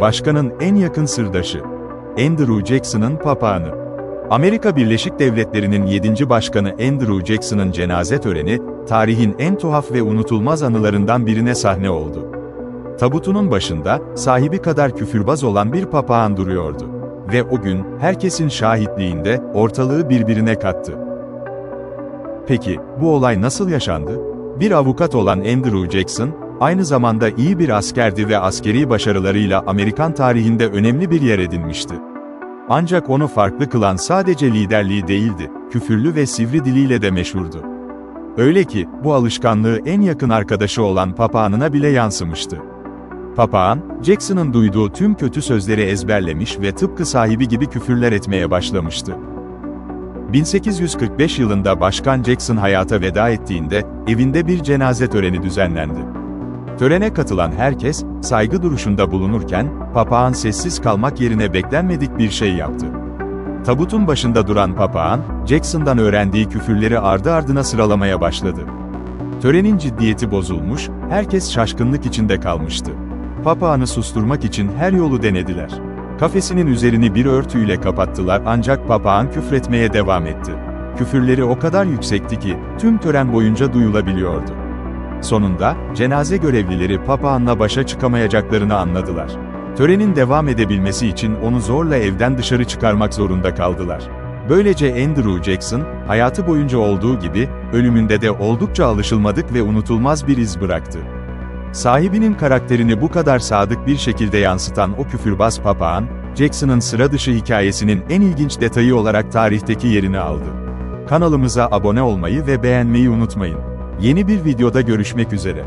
başkanın en yakın sırdaşı. Andrew Jackson'ın papağanı. Amerika Birleşik Devletleri'nin 7. Başkanı Andrew Jackson'ın cenaze töreni, tarihin en tuhaf ve unutulmaz anılarından birine sahne oldu. Tabutunun başında, sahibi kadar küfürbaz olan bir papağan duruyordu. Ve o gün, herkesin şahitliğinde, ortalığı birbirine kattı. Peki, bu olay nasıl yaşandı? Bir avukat olan Andrew Jackson, aynı zamanda iyi bir askerdi ve askeri başarılarıyla Amerikan tarihinde önemli bir yer edinmişti. Ancak onu farklı kılan sadece liderliği değildi, küfürlü ve sivri diliyle de meşhurdu. Öyle ki, bu alışkanlığı en yakın arkadaşı olan papağanına bile yansımıştı. Papağan, Jackson'ın duyduğu tüm kötü sözleri ezberlemiş ve tıpkı sahibi gibi küfürler etmeye başlamıştı. 1845 yılında Başkan Jackson hayata veda ettiğinde, evinde bir cenaze töreni düzenlendi. Törene katılan herkes, saygı duruşunda bulunurken, papağan sessiz kalmak yerine beklenmedik bir şey yaptı. Tabutun başında duran papağan, Jackson'dan öğrendiği küfürleri ardı ardına sıralamaya başladı. Törenin ciddiyeti bozulmuş, herkes şaşkınlık içinde kalmıştı. Papağanı susturmak için her yolu denediler. Kafesinin üzerini bir örtüyle kapattılar ancak papağan küfretmeye devam etti. Küfürleri o kadar yüksekti ki, tüm tören boyunca duyulabiliyordu. Sonunda, cenaze görevlileri papağanla başa çıkamayacaklarını anladılar. Törenin devam edebilmesi için onu zorla evden dışarı çıkarmak zorunda kaldılar. Böylece Andrew Jackson, hayatı boyunca olduğu gibi, ölümünde de oldukça alışılmadık ve unutulmaz bir iz bıraktı. Sahibinin karakterini bu kadar sadık bir şekilde yansıtan o küfürbaz papağan, Jackson'ın sıra dışı hikayesinin en ilginç detayı olarak tarihteki yerini aldı. Kanalımıza abone olmayı ve beğenmeyi unutmayın. Yeni bir videoda görüşmek üzere.